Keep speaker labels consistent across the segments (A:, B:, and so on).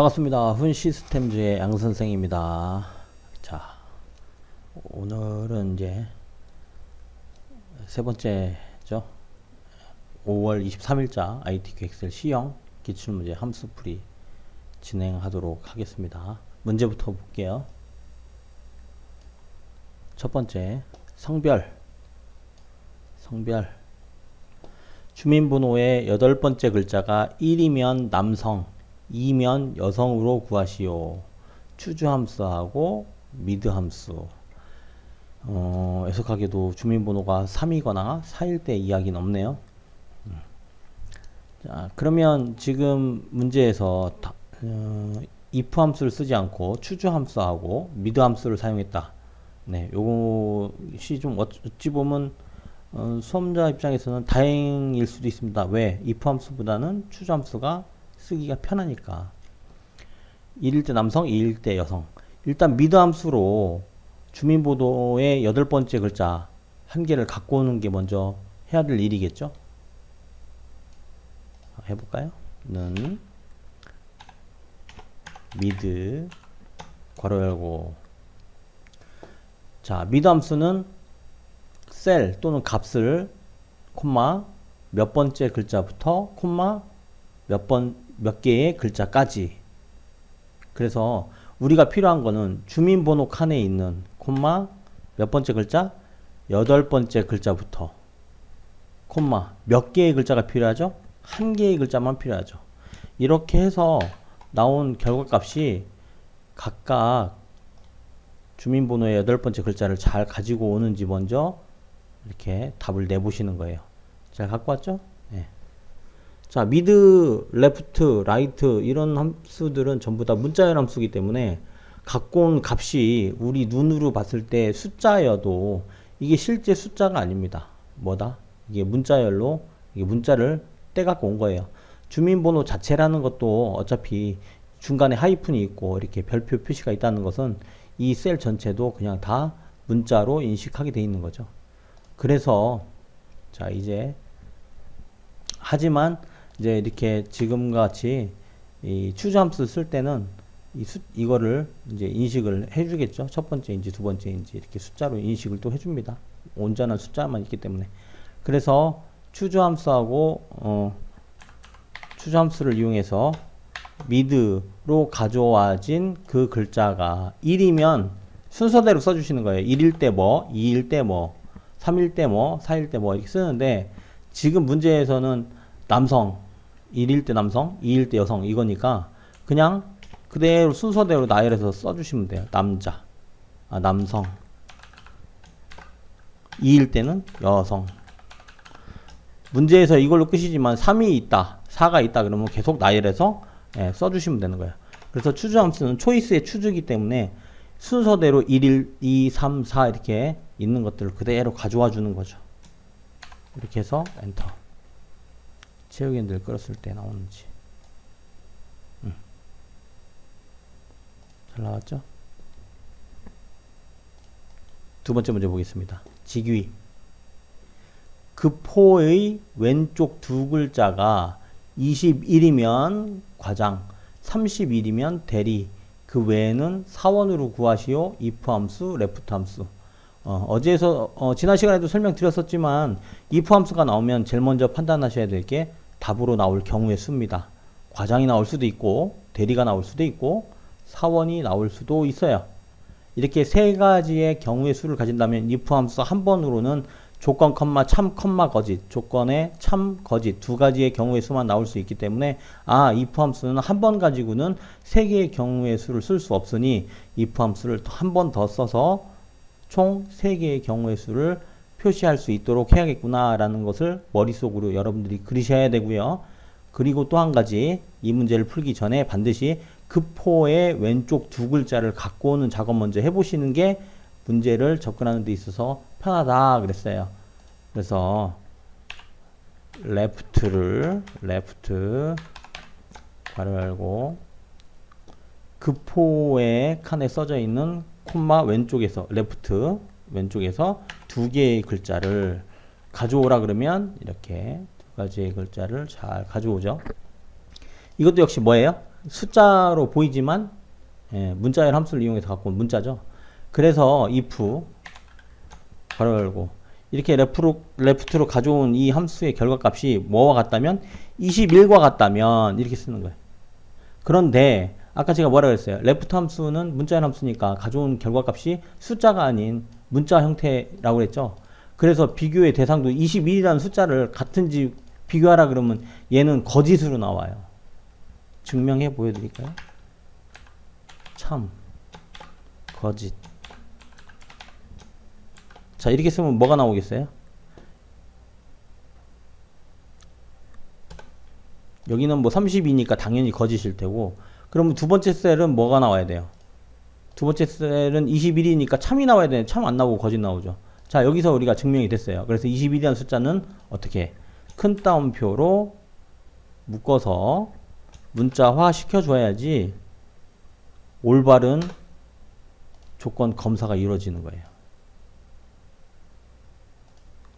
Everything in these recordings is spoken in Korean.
A: 반갑습니다. 훈 시스템즈의 양 선생입니다. 자, 오늘은 이제 세 번째죠. 5월 23일자 IT 엑셀 시형 기출문제 함수풀이 진행하도록 하겠습니다. 문제부터 볼게요. 첫 번째, 성별. 성별. 주민번호의 여덟 번째 글자가 1이면 남성, 2면 여성으로 구하시오. 추주 함수하고 미드 함수. 어, 애석하게도 주민번호가 3이거나 4일 때 이야기는 없네요. 음. 자, 그러면 지금 문제에서 다, 어, if 함수를 쓰지 않고 추주 함수하고 미드 함수를 사용했다. 네, 요것이 좀 어찌 보면 어, 수험자 입장에서는 다행일 수도 있습니다. 왜? if 함수보다는 추주 함수가 쓰기가 편하니까. 1일 때 남성, 2일 때 여성. 일단 미드 함수로 주민번호의 여덟 번째 글자 한 개를 갖고 오는 게 먼저 해야 될 일이겠죠? 해볼까요? 는 미드 괄호 열고 자 미드 함수는 셀 또는 값을 콤마 몇 번째 글자부터 콤마 몇 번 몇 개의 글자까지 그래서 우리가 필요한 거는 주민번호 칸에 있는 콤마 몇 번째 글자 여덟 번째 글자부터 콤마 몇 개의 글자가 필요하죠 한 개의 글자만 필요하죠 이렇게 해서 나온 결과값이 각각 주민번호의 여덟 번째 글자를 잘 가지고 오는지 먼저 이렇게 답을 내보시는 거예요. 잘 갖고 왔죠? 네. 자, 미드, 레프트, 라이트 이런 함수들은 전부 다 문자열 함수이기 때문에 갖고 온 값이 우리 눈으로 봤을 때 숫자여도 이게 실제 숫자가 아닙니다. 뭐다? 이게 문자열로 이게 문자를 떼 갖고 온 거예요. 주민번호 자체라는 것도 어차피 중간에 하이픈이 있고 이렇게 별표 표시가 있다는 것은 이 셀 전체도 그냥 다 문자로 인식하게 돼 있는 거죠. 그래서 자 이제 하지만 이제 이렇게 지금 같이 이 추주함수 쓸 때는 이 수, 이거를 이제 인식을 해주겠죠. 첫 번째인지 두 번째인지 이렇게 숫자로 인식을 또 해줍니다. 온전한 숫자만 있기 때문에. 그래서 추주함수하고 어, 추주함수를 이용해서 미드로 가져와진 그 글자가 1이면 순서대로 써주시는 거예요. 1일 때 뭐, 2일 때 뭐, 3일 때 뭐, 4일 때 뭐 이렇게 쓰는데 지금 문제에서는 남성, 1일 때 남성, 2일 때 여성 이거니까 그냥 그대로 순서대로 나열해서 써주시면 돼요. 남자, 아, 남성, 2일 때는 여성. 문제에서 이걸로 끝이지만 3이 있다, 4가 있다 그러면 계속 나열해서 예, 써주시면 되는 거예요. 그래서 추주 함수는 초이스의 추주이기 때문에 순서대로 1일, 2, 3, 4 이렇게 있는 것들을 그대로 가져와 주는 거죠. 이렇게 해서 엔터. 체육인들 끌었을 때 나오는지. 음. 잘 나왔죠? 두 번째 문제 보겠습니다. 직위. 그 포의 왼쪽 두 글자가 21이면 과장, 31이면 대리, 그 외에는 사원으로 구하시오, if 함수, left 함수. 어, 어제에서, 어, 지난 시간에도 설명드렸었지만, if 함수가 나오면 제일 먼저 판단하셔야 될 게 답으로 나올 경우의 수입니다. 과장이 나올 수도 있고, 대리가 나올 수도 있고, 사원이 나올 수도 있어요. 이렇게 세 가지의 경우의 수를 가진다면 if 함수 한 번으로는 조건 컴마 참 컴마 거짓 조건에 참 거짓 두 가지의 경우의 수만 나올 수 있기 때문에 아 if 함수는 한 번 가지고는 세 개의 경우의 수를 쓸 수 없으니 if 함수를 한 번 더 써서 총 세 개의 경우의 수를 표시할 수 있도록 해야겠구나 라는 것을 머릿속으로 여러분들이 그리셔야 되고요 그리고 또 한 가지 이 문제를 풀기 전에 반드시 급포의 왼쪽 두 글자를 갖고 오는 작업 먼저 해보시는 게 문제를 접근하는 데 있어서 편하다 그랬어요. 그래서 left를 left 괄호 열고 급포의 칸에 써져 있는 콤마 왼쪽에서 left 왼쪽에서 두 개의 글자를 가져오라 그러면 이렇게 두 가지의 글자를 잘 가져오죠. 이것도 역시 뭐예요? 숫자로 보이지만 예, 문자열 함수를 이용해서 갖고 온 문자죠. 그래서 if 괄호 열고 이렇게 레프로, 레프트로 가져온 이 함수의 결과값이 뭐와 같다면 21과 같다면 이렇게 쓰는 거예요. 그런데 아까 제가 뭐라 그랬어요? 레프트 함수는 문자열 함수니까 가져온 결과값이 숫자가 아닌 문자 형태라고 그랬죠. 그래서 비교의 대상도 21이라는 숫자를 같은지 비교하라 그러면 얘는 거짓으로 나와요. 증명해 보여드릴까요? 참 거짓 자 이렇게 쓰면 뭐가 나오겠어요? 여기는 뭐 32니까 당연히 거짓일 테고 그러면 두 번째 셀은 뭐가 나와야 돼요? 두 번째 셀은 21이니까 참이 나와야 되는데 참 안 나오고 거짓 나오죠. 자 여기서 우리가 증명이 됐어요. 그래서 21이라는 숫자는 어떻게 큰 따옴표로 묶어서 문자화 시켜줘야지 올바른 조건 검사가 이루어지는 거예요.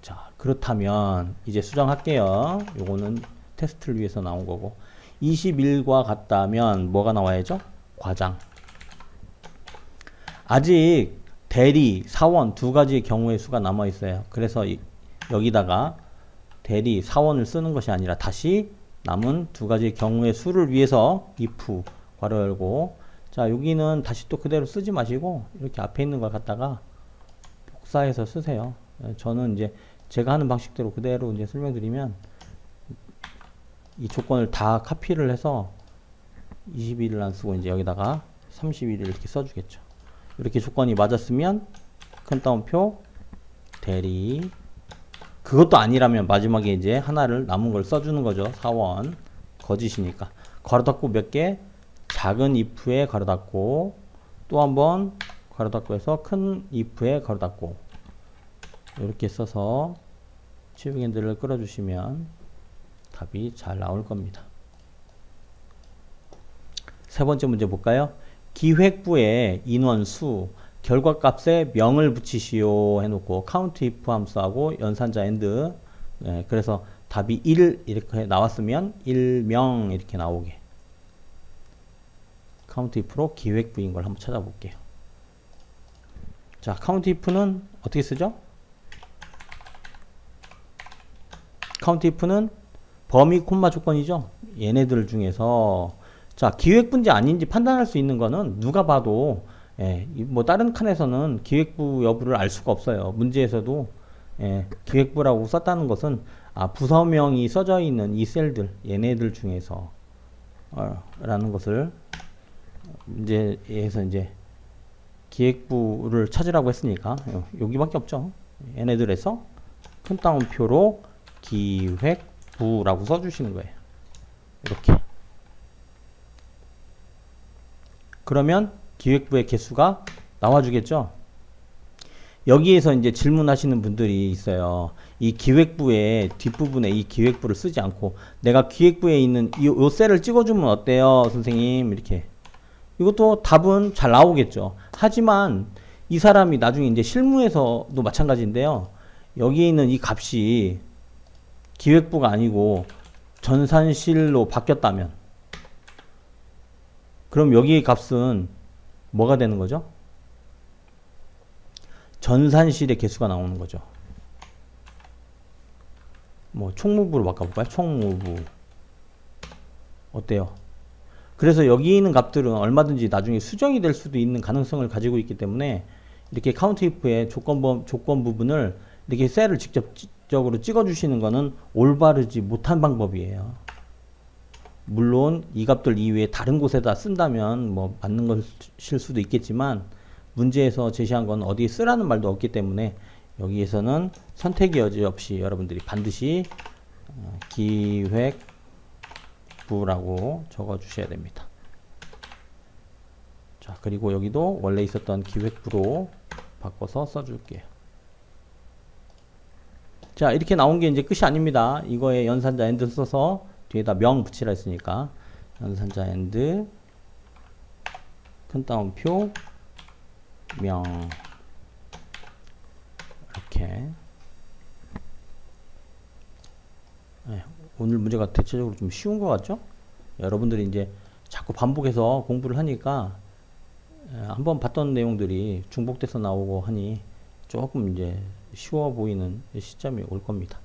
A: 자, 그렇다면 이제 수정할게요. 요거는 테스트를 위해서 나온 거고 21과 같다면 뭐가 나와야죠? 과장. 아직 대리, 사원 두 가지의 경우의 수가 남아 있어요. 그래서 이, 여기다가 대리, 사원을 쓰는 것이 아니라 다시 남은 두 가지의 경우의 수를 위해서 if 괄호 열고 자 여기는 다시 또 그대로 쓰지 마시고 이렇게 앞에 있는 걸 갖다가 복사해서 쓰세요. 예, 저는 이제 제가 하는 방식대로 그대로 이제 설명드리면 이 조건을 다 카피를 해서 21을 안 쓰고 이제 여기다가 31을 이렇게 써주겠죠. 이렇게 조건이 맞았으면 큰 따옴표 대리 그것도 아니라면 마지막에 이제 하나를 남은 걸 써주는 거죠. 사원 거짓이니까 괄호 닫고 몇 개 작은 if에 괄호 닫고 또 한번 괄호 닫고 해서 큰 if에 괄호 닫고 이렇게 써서 치우겐들을 끌어주시면 답이 잘 나올 겁니다. 세 번째 문제 볼까요? 기획부의 인원수 결과값에 명을 붙이시오 해놓고 count if 함수하고 연산자 and 예, 그래서 답이 1 이렇게 나왔으면 1명 이렇게 나오게 count if로 기획부인 걸 한번 찾아볼게요. 자, count if는 어떻게 쓰죠? count if는 범위 콤마 조건이죠. 얘네들 중에서 자 기획부인지 아닌지 판단할 수 있는 거는 누가 봐도 예, 이뭐 다른 칸에서는 기획부 여부를 알 수가 없어요. 문제에서도 예, 기획부라고 썼다는 것은 아, 부서명이 써져 있는 이 셀들 얘네들 중에서 어, 라는 것을 문제에서 이제 기획부를 찾으라고 했으니까 요- 여기밖에 없죠. 얘네들에서 큰 따옴표로 기획부라고 써주시는 거예요. 이렇게. 그러면 기획부의 개수가 나와주겠죠. 여기에서 이제 질문하시는 분들이 있어요. 이 기획부의 뒷부분에 이 기획부를 쓰지 않고 내가 기획부에 있는 이, 요 셀을 찍어주면 어때요, 선생님? 이렇게. 이것도 답은 잘 나오겠죠. 하지만 이 사람이 나중에 이제 실무에서도 마찬가지인데요. 여기에 있는 이 값이 기획부가 아니고 전산실로 바뀌었다면 그럼 여기의 값은 뭐가 되는 거죠? 전산실의 개수가 나오는 거죠. 뭐 총무부로 바꿔볼까요? 총무부 어때요? 그래서 여기 있는 값들은 얼마든지 나중에 수정이 될 수도 있는 가능성을 가지고 있기 때문에 이렇게 카운트 if의 조건, 조건 부분을 이렇게 셀을 직접적으로 찍어주시는 것은 올바르지 못한 방법이에요. 물론 이 값들 이외에 다른 곳에다 쓴다면 뭐 맞는 것일 수도 있겠지만 문제에서 제시한 건 어디에 쓰라는 말도 없기 때문에 여기에서는 선택의 여지 없이 여러분들이 반드시 어, 기획부라고 적어 주셔야 됩니다. 자, 그리고 여기도 원래 있었던 기획부로 바꿔서 써 줄게요. 자, 이렇게 나온 게 이제 끝이 아닙니다. 이거에 연산자 엔드 써서 뒤에다 명 붙이라 했으니까 연산자 엔드 큰 따옴표 명 이렇게 네, 오늘 문제가 대체적으로 좀 쉬운 것 같죠? 여러분들이 이제 자꾸 반복해서 공부를 하니까 에, 한번 봤던 내용들이 중복돼서 나오고 하니 조금 이제 쉬워 보이는 시점이 올 겁니다.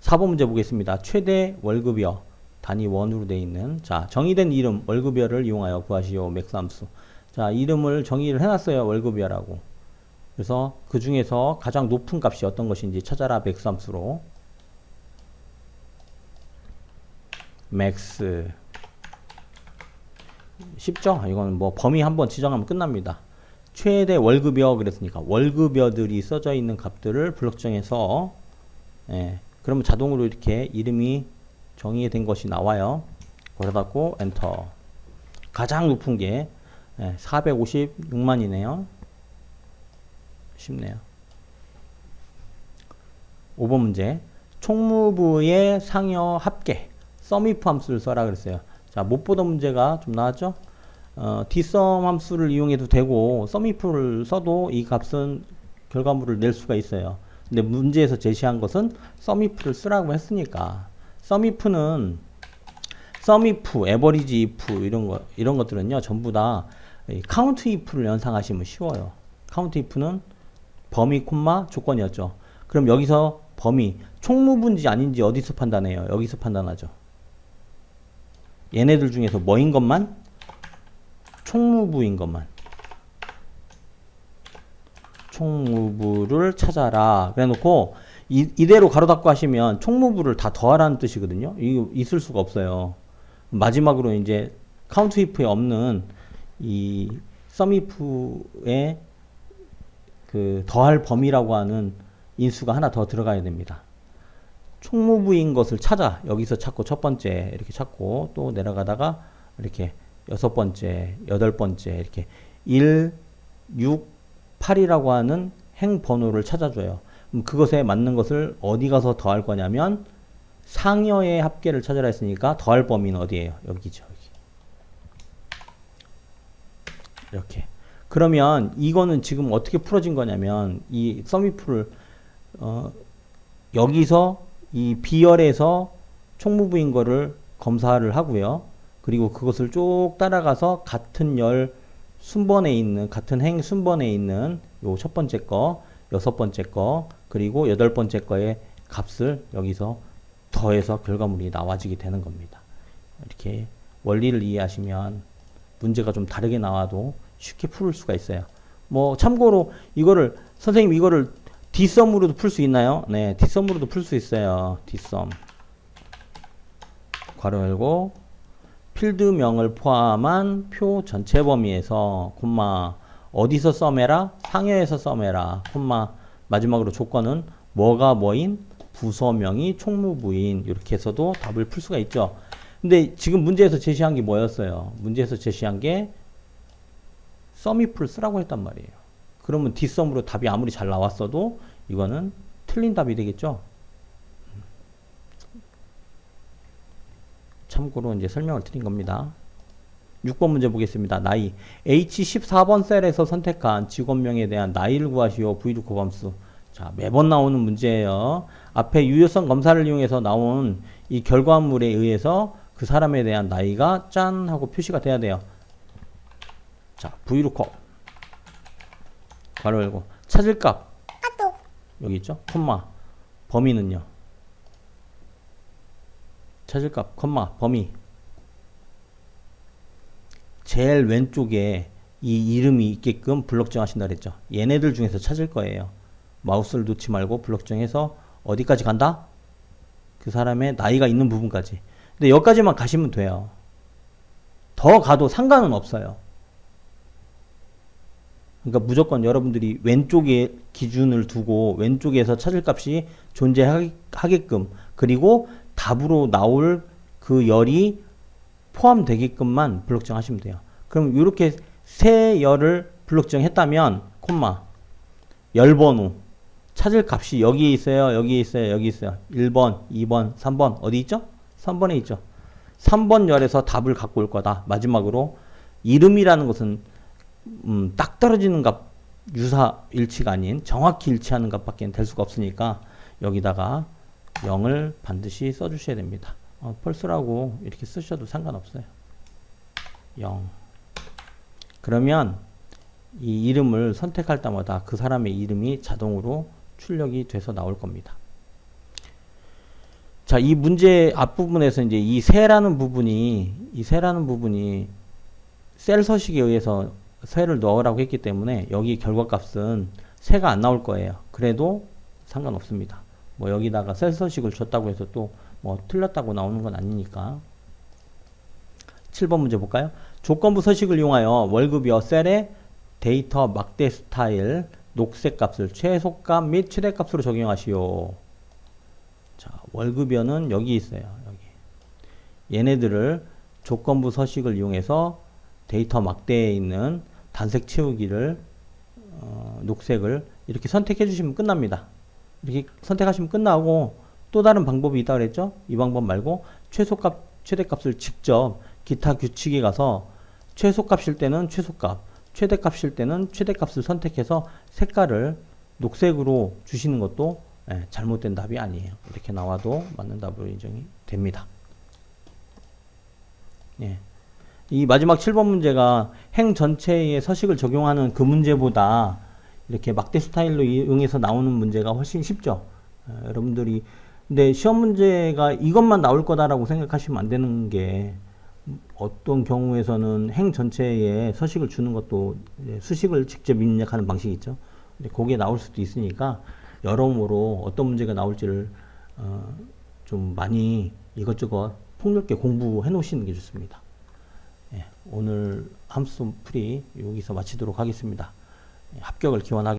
A: 4번 문제 보겠습니다. 최대 월급여 단위 원으로 되어 있는 자 정의된 이름 월급여를 이용하여 구하시오 맥스함수 자 이름을 정의를 해놨어요 월급여라고 그래서 그 중에서 가장 높은 값이 어떤 것인지 찾아라 맥스함수로 맥스 쉽죠? 이건 뭐 범위 한번 지정하면 끝납니다. 최대 월급여 그랬으니까 월급여들이 써져 있는 값들을 블록 정해서 예, 그러면 자동으로 이렇게 이름이 정의된 것이 나와요. 거기다 닫고 엔터. 가장 높은 게 예, 456만이네요. 쉽네요. 5번 문제. 총무부의 상여 합계 서미프 함수를 써라 그랬어요. 자, 못 보던 문제가 좀 나왔죠? 어, dsum 함수를 이용해도 되고 sumif를 써도 이 값은 결과물을 낼 수가 있어요. 근데 문제에서 제시한 것은 sumif를 쓰라고 했으니까 sumif는 sumif, average if 이런 거 이런 것들은요 전부 다 count if를 연상하시면 쉬워요. count if는 범위 콤마 조건이었죠. 그럼 여기서 범위 총무분지 아닌지 어디서 판단해요? 여기서 판단하죠. 얘네들 중에서 뭐인 것만 총무부인 것만 총무부를 찾아라 그래 놓고 이, 이대로 가로 닫고 하시면 총무부를 다 더하라는 뜻이거든요. 이거 있을 수가 없어요. 마지막으로 이제 카운트 이프에 없는 이 썸이프의 그 더할 범위라고 하는 인수가 하나 더 들어가야 됩니다. 총무부인 것을 찾아 여기서 찾고 첫 번째 이렇게 찾고 또 내려가다가 이렇게 여섯 번째, 여덟 번째 이렇게 1, 6, 8이라고 하는 행 번호를 찾아줘요. 그럼 그것에 맞는 것을 어디 가서 더할 거냐면 상여의 합계를 찾으라 했으니까 더할 범위는 어디예요? 여기죠. 여기. 이렇게. 그러면 이거는 지금 어떻게 풀어진 거냐면 이 서미프를 어, 여기서 이 비열에서 총무부인 거를 검사를 하고요. 그리고 그것을 쭉 따라가서 같은 열 순번에 있는 같은 행 순번에 있는 요 첫 번째 거, 여섯 번째 거, 그리고 여덟 번째 거의 값을 여기서 더해서 결과물이 나와지게 되는 겁니다. 이렇게 원리를 이해하시면 문제가 좀 다르게 나와도 쉽게 풀 수가 있어요. 뭐 참고로 이거를 선생님 이거를 뒷섬으로도 풀 수 있나요? 네, 뒷섬으로도 풀 수 있어요. 뒷섬. 괄호 열고 필드명을 포함한 표 전체 범위에서 콤마 어디서 써매라 상여에서 써매라 콤마 마지막으로 조건은 뭐가 뭐인 부서명이 총무부인 이렇게 해서도 답을 풀 수가 있죠. 근데 지금 문제에서 제시한 게 뭐였어요? 문제에서 제시한 게 썸이풀 쓰라고 했단 말이에요. 그러면 뒷섬으로 답이 아무리 잘 나왔어도 이거는 틀린 답이 되겠죠. 참고로 이제 설명을 드린 겁니다. 6번 문제 보겠습니다. 나이. H14번 셀에서 선택한 직원명에 대한 나이를 구하시오. V도 고함수. 자, 매번 나오는 문제예요. 앞에 유효성 검사를 이용해서 나온 이 결과물에 의해서 그 사람에 대한 나이가 짠 하고 표시가 돼야 돼요. 자, V루커. 괄호 열고 찾을 값. 여기 있죠? 콤마. 범위는요. 찾을 값, 콤마, 범위. 제일 왼쪽에 이 이름이 있게끔 블록 정하신다 그랬죠. 얘네들 중에서 찾을 거예요. 마우스를 놓지 말고 블록 정해서 어디까지 간다? 그 사람의 나이가 있는 부분까지. 근데 여기까지만 가시면 돼요. 더 가도 상관은 없어요. 그러니까 무조건 여러분들이 왼쪽에 기준을 두고 왼쪽에서 찾을 값이 존재하게끔 그리고 답으로 나올 그 열이 포함되게끔만 블록 정 하시면 돼요. 그럼 이렇게 세 열을 블록 정 했다면 콤마 열번후 찾을 값이 여기에 있어요. 여기에 있어요. 여기 있어요. 1번, 2번, 3번 어디 있죠? 3번에 있죠. 3번 열에서 답을 갖고 올 거다. 마지막으로 이름이라는 것은 음, 딱 떨어지는 값 유사 일치가 아닌 정확히 일치하는 값밖에 될 수가 없으니까 여기다가 0을 반드시 써주셔야 됩니다. 어, 펄스라고 이렇게 쓰셔도 상관없어요. 0. 그러면 이 이름을 선택할 때마다 그 사람의 이름이 자동으로 출력이 돼서 나올 겁니다. 자, 이 문제 앞부분에서 이제 이 세라는 부분이, 이 세라는 부분이 셀 서식에 의해서 세를 넣으라고 했기 때문에 여기 결과값은 세가 안 나올 거예요. 그래도 상관없습니다. 뭐 여기다가 셀 서식을 줬다고 해서 또 뭐 틀렸다고 나오는 건 아니니까. 7번 문제 볼까요? 조건부 서식을 이용하여 월급이어 셀에 데이터 막대 스타일 녹색 값을 최소값 및 최대값으로 적용하시오. 자, 월급이어는 여기 있어요. 여기. 얘네들을 조건부 서식을 이용해서 데이터 막대에 있는 단색 채우기를 어, 녹색을 이렇게 선택해 주시면 끝납니다. 이렇게 선택하시면 끝나고 또 다른 방법이 있다 그랬죠? 이 방법 말고 최소값, 최대값을 직접 기타 규칙에 가서 최소값일 때는 최소값, 최대값일 때는 최대값을 선택해서 색깔을 녹색으로 주시는 것도 예, 잘못된 답이 아니에요. 이렇게 나와도 맞는 답으로 인정이 됩니다. 예. 이 마지막 7번 문제가 행 전체의 서식을 적용하는 그 문제보다 이렇게 막대 스타일로 이용해서 나오는 문제가 훨씬 쉽죠. 예, 여러분들이 근데 시험 문제가 이것만 나올 거다라고 생각하시면 안 되는 게 어떤 경우에서는 행 전체에 서식을 주는 것도 수식을 직접 입력하는 방식이 있죠. 그게 나올 수도 있으니까 여러모로 어떤 문제가 나올지를 어, 좀 많이 이것저것 폭넓게 공부해 놓으시는 게 좋습니다. 예, 오늘 함수 풀이 여기서 마치도록 하겠습니다. 예, 합격을 기원하겠습니다.